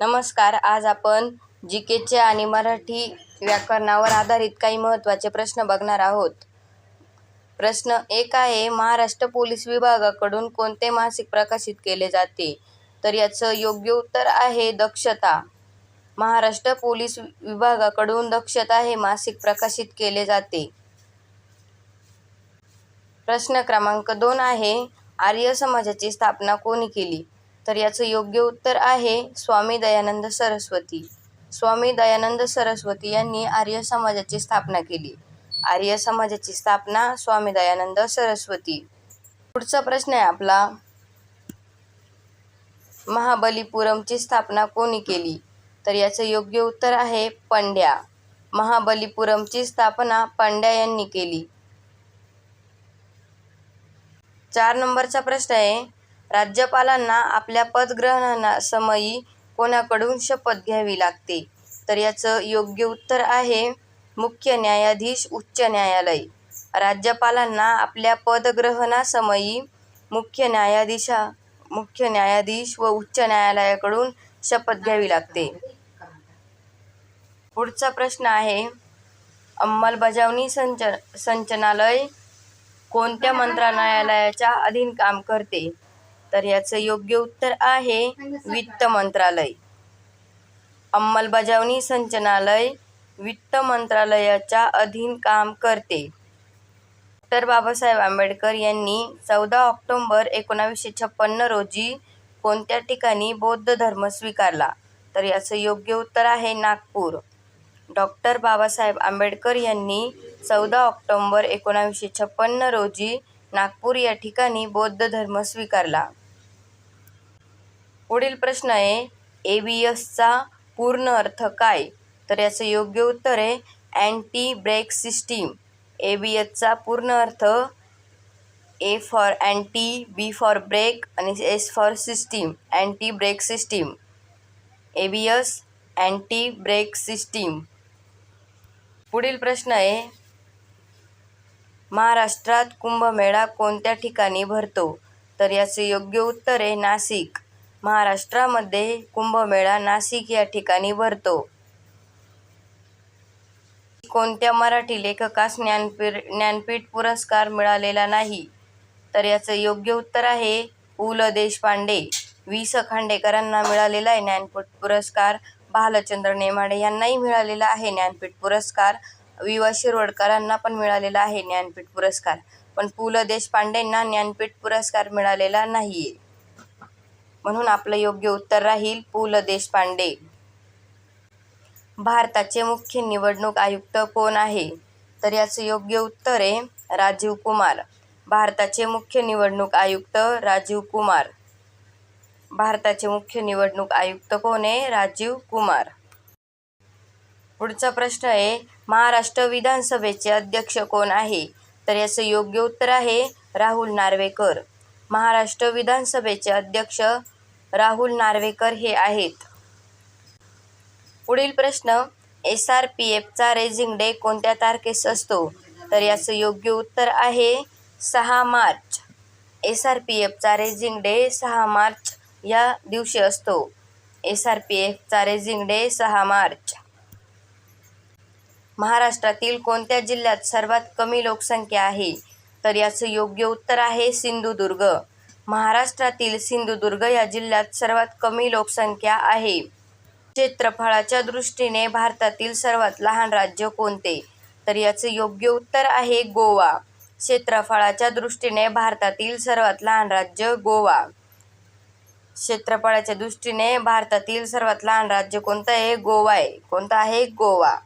नमस्कार आज आपण जी केचे आणि मराठी व्याकरणावर आधारित काही महत्त्वाचे प्रश्न बघणार आहोत. प्रश्न एक आहे महाराष्ट्र पोलीस विभागाकडून कोणते मासिक प्रकाशित केले जाते? तर याचं योग्य उत्तर आहे दक्षता. महाराष्ट्र पोलीस विभागाकडून दक्षता हे मासिक प्रकाशित केले जाते. प्रश्न क्रमांक दोन आहे आर्य समाजाची स्थापना कोणी केली? तर याचं योग्य उत्तर आहे स्वामी दयानंद सरस्वती. स्वामी दयानंद सरस्वती यांनी आर्य समाजाची स्थापना केली. आर्य समाजाची स्थापना स्वामी दयानंद सरस्वती. पुढचा प्रश्न आहे आपला. महाबलीपुरमची स्थापना कोणी केली? तर याचं योग्य उत्तर आहे पंड्या. महाबलीपुरमची स्थापना पंड्या यांनी केली. चार नंबरचा प्रश्न आहे राज्यपालांना आपल्या पदग्रहणासमयी कोणाकडून शपथ घ्यावी लागते? तर याचं योग्य उत्तर आहे मुख्य न्यायाधीश उच्च न्यायालय. राज्यपालांना आपल्या पदग्रहणासमयी मुख्य न्यायाधीशा मुख्य न्यायाधीश व उच्च न्यायालयाकडून शपथ घ्यावी लागते. पुढचा प्रश्न आहे अंमलबजावणी संच संचनालय कोणत्या मंत्रालयाच्या अधीन काम करते? तर याचं योग्य उत्तर आहे वित्त मंत्रालय. अंमलबजावणी संचनालय वित्त मंत्रालयाच्या अधीन काम करते. डॉक्टर बाबासाहेब आंबेडकर यांनी चौदा ऑक्टोंबर एकोणावीसशे छप्पन्न रोजी कोणत्या ठिकाणी बौद्ध धर्म स्वीकारला? तर याचं योग्य उत्तर आहे नागपूर. डॉक्टर बाबासाहेब आंबेडकर यांनी चौदा ऑक्टोंबर एकोणावीसशे छप्पन्न रोजी नागपूर या ठिकाणी बौद्ध धर्म स्वीकारला. पुढील प्रश्न आहे ए बी एसचा पूर्ण अर्थ काय? तर याचं योग्य उत्तर आहे anti brake system A B एसचा पूर्ण अर्थ A for anti B for brake आणि S for system anti brake system A B S anti brake system पुढील प्रश्न आहे महाराष्ट्रात कुंभमेळा कोणत्या ठिकाणी भरतो? तर याचे योग्य उत्तर आहे नाशिक. महाराष्ट्रामध्ये कुंभमेळा नाशिक या ठिकाणी भरतो. कोणत्या मराठी लेखकास ज्ञानपीठ ज्ञानपीठ पुरस्कार मिळालेला नाही? तर याचं योग्य उत्तर आहे पु ल. देशपांडे. वि स. खांडेकरांना मिळालेला आहे ज्ञानपीठ पुरस्कार. भालचंद्र नेमाडे यांनाही मिळालेला आहे ज्ञानपीठ पुरस्कार. वि वा. शिरवडकरांना पण मिळालेला आहे ज्ञानपीठ पुरस्कार. पण पु. ल. देशपांडेंना ज्ञानपीठ पुरस्कार मिळालेला नाही आहे म्हणून आपलं योग्य उत्तर राहील पु ल देशपांडे. भारताचे मुख्य निवडणूक आयुक्त कोण आहे? तर याचं योग्य उत्तर आहे राजीव कुमार. भारताचे मुख्य निवडणूक आयुक्त राजीव कुमार. भारताचे मुख्य निवडणूक आयुक्त कोण आहे? राजीव कुमार. पुढचा प्रश्न आहे महाराष्ट्र विधानसभेचे अध्यक्ष कोण आहे? तर याचं योग्य उत्तर आहे राहुल नार्वेकर. महाराष्ट्र विधानसभेचे अध्यक्ष राहुल नार्वेकर हे आहेत. पुढील प्रश्न एस आर पी एफचा रेझिंग डे कोणत्या तारखेस असतो? तर याचं योग्य उत्तर आहे सहा मार्च. एस आर पी एफचा रेझिंग डे सहा मार्च या दिवशी असतो. एस आर पी एफचा रेझिंग डे सहा मार्च. महाराष्ट्रातील कोणत्या जिल्ह्यात सर्वात कमी लोकसंख्या आहे? तर याचं योग्य उत्तर आहे सिंधुदुर्ग. महाराष्ट्रातील सिंधुदुर्ग या जिल्ह्यात सर्वात कमी लोकसंख्या आहे. क्षेत्रफळाच्या दृष्टीने भारतातील सर्वात लहान राज्य कोणते? तर याचं योग्य उत्तर आहे गोवा. क्षेत्रफळाच्या दृष्टीने भारतातील सर्वात लहान राज्य गोवा. क्षेत्रफळाच्या दृष्टीने भारतातील सर्वात लहान राज्य कोणतं आहे? गोवा आहे. कोणतं आहे? गोवा.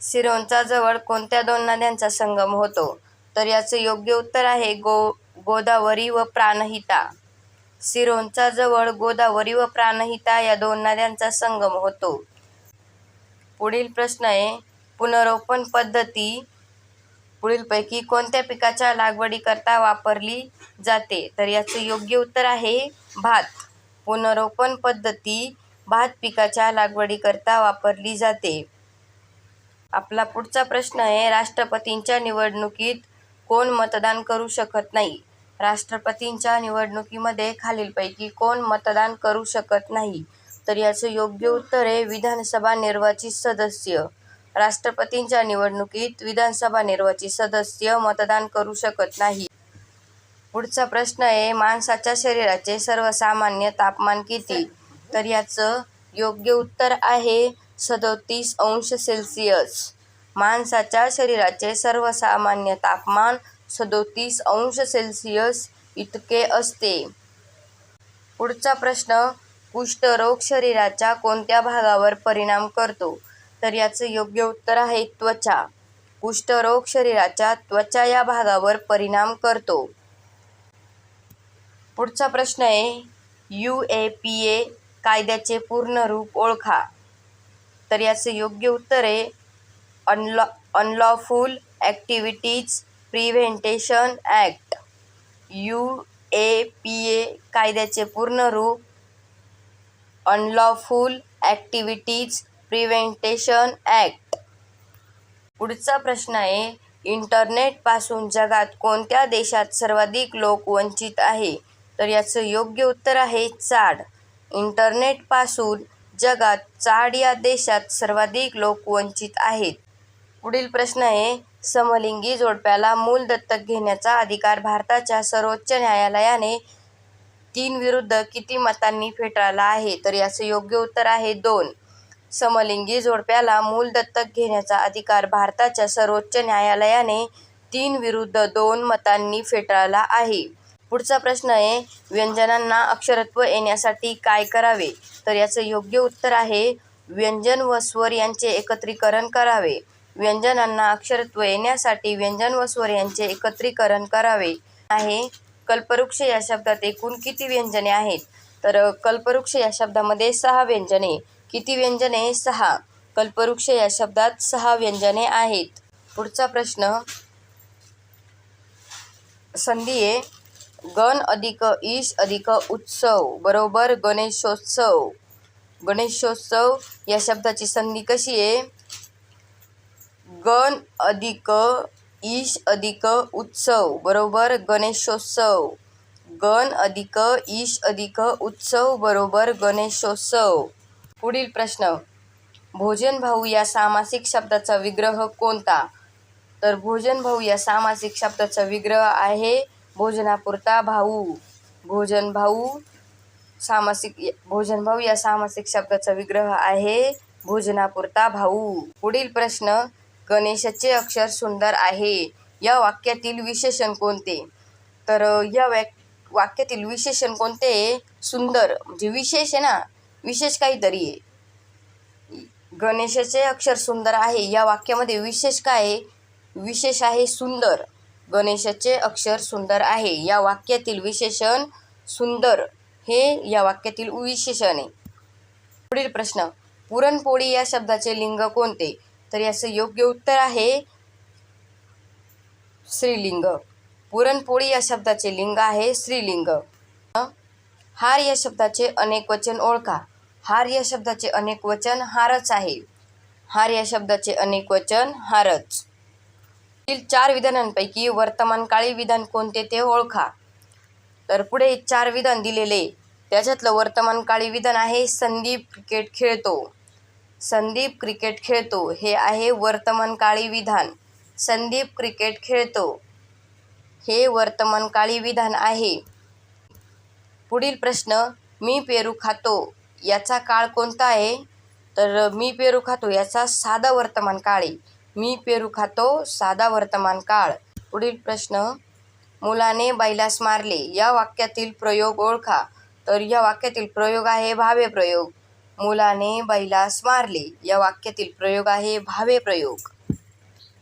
सिरोंचा जवळ कोणत्या दोन नद्यांचा संगम होतो? तर याचं योग्य उत्तर आहे गो गोदावरी व प्राणहिता. सिरोंचा जवळ गोदावरी व प्राणहिता या दोन नद्यांचा संगम होतो. पुढील प्रश्न आहे पुनरोपण पद्धती पुढीलपैकी कोणत्या पिकाच्या लागवडीकरता वापरली जाते? तर याचं योग्य उत्तर आहे भात. पुनरोपण पद्धती भात पिकाच्या लागवडीकरता वापरली जाते. आपला पुढचा प्रश्न आहे राष्ट्रपतींच्या निवडणुकीत कोण मतदान करू शकत नाही? राष्ट्रपतींच्या निवडणुकीमध्ये खालीलपैकी कोण मतदान करू शकत नाही? तर याचं योग्य उत्तर आहे विधानसभा निर्वाचित सदस्य. राष्ट्रपतींच्या निवडणुकीत विधानसभा निर्वाचित सदस्य मतदान करू शकत नाही. पुढचा प्रश्न आहे माणसाच्या शरीराचे सर्वसामान्य तापमान किती? तर याचं योग्य उत्तर आहे सदोतीस अंश सेल्सिअस. माणसाच्या शरीराचे सर्वसामान्य तापमान सदोतीस अंश सेल्सिअस इतके असते. पुढचा प्रश्न कुष्ठरोग शरीराच्या कोणत्या भागावर परिणाम करतो? तर याचं योग्य उत्तर आहे त्वचा. कुष्ठरोग शरीराच्या त्वचा या भागावर परिणाम करतो. पुढचा प्रश्न आहे यू ए पी ए कायद्याचे पूर्ण रूप ओळखा. तर याचं योग्य उत्तर आहे unlaw unlawful activities prevention act U A P A कायद्याचे पूर्ण रूप अनलॉफुल ॲक्टिव्हिटीज प्रिव्हेंटेशन ॲक्ट पुढचा प्रश्न आहे इंटरनेटपासून जगात कोणत्या देशात सर्वाधिक लोक वंचित आहे? तर याचं योग्य उत्तर आहे चाड. इंटरनेटपासून जगात चाड या देशात सर्वाधिक लोक वंचित आहेत. पुढील प्रश्न आहे समलिंगी जोडप्याला मूल दत्तक घेण्याचा अधिकार भारताच्या सर्वोच्च न्यायालयाने तीन विरुद्ध किती मतांनी फेटाळला आहे? तर याचं योग्य उत्तर आहे दोन. समलिंगी जोडप्याला मूल दत्तक घेण्याचा अधिकार भारताच्या सर्वोच्च न्यायालयाने तीन विरुद्ध दोन मतांनी फेटाळला आहे. पुढचा प्रश्न आहे व्यंजनांना अक्षरत्व येण्यासाठी काय करावे? तर याचं योग्य उत्तर आहे व्यंजन व स्वर यांचे एकत्रीकरण करावे. व्यंजनांना अक्षरत्व येण्यासाठी व्यंजन व स्वर यांचे एकत्रीकरण करावे. आहे. कल्पवृक्ष या शब्दात एकूण किती व्यंजने आहेत? तर कल्पवृक्ष या शब्दामध्ये सहा व्यंजने. किती व्यंजने? सहा. कल्पवृक्ष या शब्दात सहा व्यंजने आहेत. पुढचा प्रश्न. संधी आहे गण अधिक ईश अधिक उत्सव. बरोबर गणेशोत्सव. गणेशोत्सव या शब्दाची संधी कशी आहे? गण अधिक ईश अधिक उत्सव बरोबर? गणेशोत्सव. गण अधिक ईश अधिक उत्सव बरोबर? गणेशोत्सव. पुढील प्रश्न. भोजन भाऊ या सामासिक शब्दाचा विग्रह कोणता? तर भोजन भाऊ या सामासिक शब्दाचा विग्रह आहे भोजनापुरता भाऊ. भोजन भाऊ सामासिक भोजन भाऊ या सामासिक शब्दाचा विग्रह आहे भोजनापुरता भाऊ. पुढील प्रश्न. गणेशाचे अक्षर सुंदर आहे. या वाक्यातील विशेषण कोणते? तर या वाक वाक्यातील विशेषण कोणते? सुंदर. म्हणजे विशेष आहे ना? विशेष काहीतरी आहे. गणेशाचे अक्षर सुंदर आहे. या वाक्यामध्ये विशेष काय आहे? विशेष आहे सुंदर. गणेशाचे अक्षर सुंदर आहे. या वाक्यातील विशेषण सुंदर हे या वाक्यातील विशेषण आहे. पुढील प्रश्न. पुरणपोळी या शब्दाचे लिंग कोणते? तर याचं योग्य उत्तर आहे स्त्रीलिंग. पुरणपोळी या शब्दाचे लिंग आहे स्त्रीलिंग. हार या शब्दाचे अनेक वचन ओळखा. हार या शब्दाचे अनेक वचन हारच आहे. हार या शब्दाचे अनेक वचन हारच. चार विधानांपैकी वर्तमानकाळी विधान कोणते ते ओळखा. तर पुढे चार विधान दिलेले. त्याच्यातलं वर्तमानकाळी विधान आहे संदीप क्रिकेट खेळतो. संदीप क्रिकेट खेळतो. हे आहे वर्तमानकाळी विधान. संदीप क्रिकेट खेळतो. हे वर्तमानकाळी विधान आहे. पुढील प्रश्न मी पेरू खातो याचा काळ कोणता आहे? तर मी पेरू खातो याचा साधा वर्तमान काळ आहे. मी पेरू खातो साधा वर्तमान काळ. पुढील प्रश्न मुलाने बैलास मारले या वाक्यातील प्रयोग ओळखा. तर या वाक्यातील प्रयोग आहे भावे प्रयोग. मुलाने बैलास मारले. या वाक्यातील प्रयोग आहे भावे प्रयोग.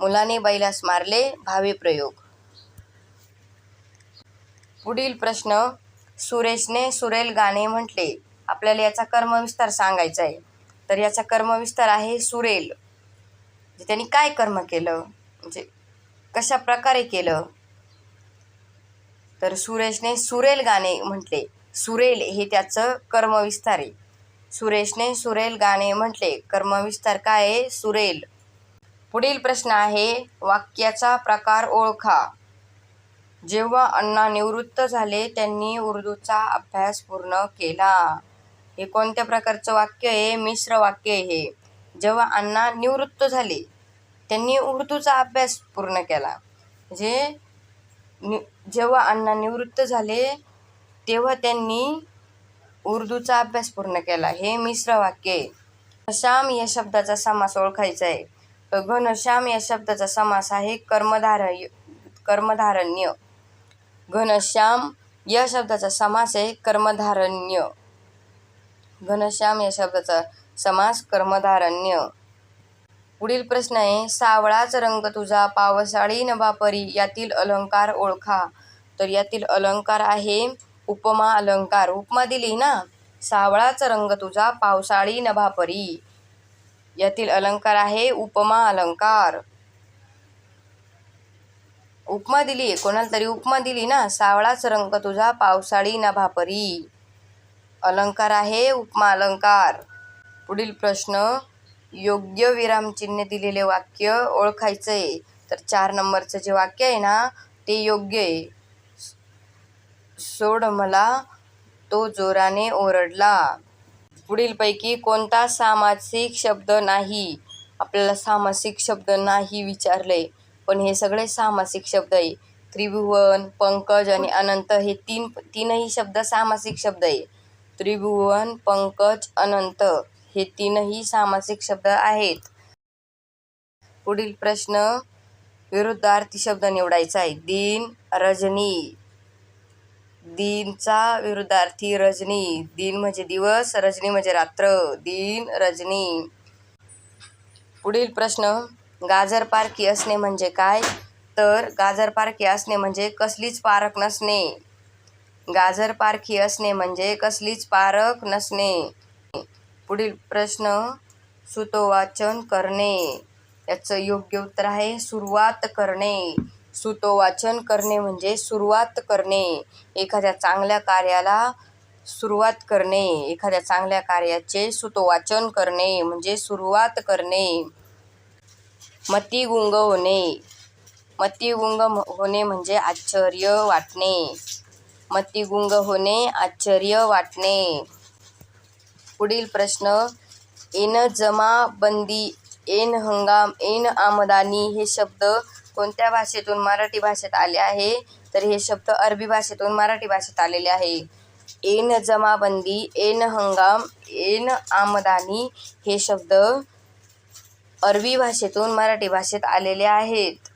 मुलाने बैलास मारले भावे प्रयोग. पुढील प्रश्न सुरेशने सुरेल गाणे म्हटले. आपल्याला याचा कर्मविस्तार सांगायचा आहे. तर याचा कर्मविस्तार आहे सुरेल. म्हणजे त्यांनी काय कर्म केलं? म्हणजे कशा प्रकारे केलं? तर सुरेशने सुरेल गाणे म्हटले. सुरेल हे त्याचं कर्मविस्तार आहे. सुरेशने सुरेल गाणे म्हटले. कर्मविस्तार काय आहे? सुरेल. पुढील प्रश्न आहे वाक्याचा प्रकार ओळखा. जेव्हा अण्णा निवृत्त झाले त्यांनी उर्दूचा अभ्यास पूर्ण केला. हे कोणत्या प्रकारचं वाक्य आहे? मिश्र वाक्य हे. जेव्हा अण्णा निवृत्त झाले त्यांनी उर्दूचा अभ्यास पूर्ण केला. म्हणजे नि जेव्हा अण्णा निवृत्त झाले तेव्हा त्यांनी उर्दूचा अभ्यास पूर्ण केला. हे मिश्र वाक्य आहे. श्याम या शब्दाचा समास ओळखायचा आहे. घनश्याम या शब्दाचा समास आहे कर्मधार कर्मधारण्य. घनश्याम या शब्दाचा समास आहे कर्मधारण्य. घनश्याम या शब्दाचा समास कर्मधारण्य. पुढील प्रश्न आहे सावळाच रंग तुझा पावसाळी नबापरी यातील अलंकार ओळखा. तर यातील अलंकार आहे उपमा अलंकार उपमा दिली ना? सावळाच रंग तुझा पावसाळी नभापरी. यातील अलंकार आहे उपमा अलंकार. उपमा दिली आहे कोणाला तरी उपमा दिली ना? सावळाच रंग तुझा पावसाळी नभापरी. अलंकार आहे उपमा अलंकार. पुढील प्रश्न योग्य विरामचिन्ह दिलेले वाक्य ओळखायचं आहे तर चार नंबरचं जे वाक्य आहे ना ते योग्य आहे. सोड मला. तो जोराने ओरडला. पुढीलपैकी कोणता सामासिक शब्द नाही? आपल्याला सामासिक शब्द नाही विचारले. पण हे सगळे सामासिक शब्द आहे. त्रिभुवन पंकज आणि अनंत हे तीन तीनही शब्द सामासिक शब्द आहे. त्रिभुवन पंकज अनंत हे तीनही सामासिक शब्द आहेत. पुढील प्रश्न विरुद्धार्थी शब्द निवडायचा आहे. दिन रजनी. दिनचा विरुद्धार्थी रजनी. दिन म्हणजे दिवस रजनी म्हणजे रात्र. दिन रजनी. पुढील प्रश्न. गाजर पारखी असणे म्हणजे काय? तर गाजर पारखी असणे म्हणजे कसलीच पारख नसणे. गाजर पारखी असणे म्हणजे कसलीच पारख नसणे. पुढील प्रश्न. सुतोवाचन करणे. याचं योग्य उत्तर आहे सुरुवात करणे. सुतोवाचन करणे म्हणजे सुरुवात करणे. एखाद्या चांगल्या कार्याला सुरुवात करणे. एखाद्या चांगल्या कार्याचे सुतोवाचन करणे म्हणजे सुरुवात करणे. मतिगुंग होणे. मतिगुंग होणे म्हणजे आश्चर्य वाटणे. मतिगुंग होणे आश्चर्य वाटणे. पुढील प्रश्न एन जमाबंदी एन हंगाम एन आमदानी हे शब्द कोणत्या भाषेतून मराठी भाषेत आले आहे? तर हे शब्द अरबी भाषेतून मराठी भाषेत आलेले आहे. एन जमाबंदी एन हंगाम एन आमदानी हे शब्द अरबी भाषेतून मराठी भाषेत आलेले आहेत.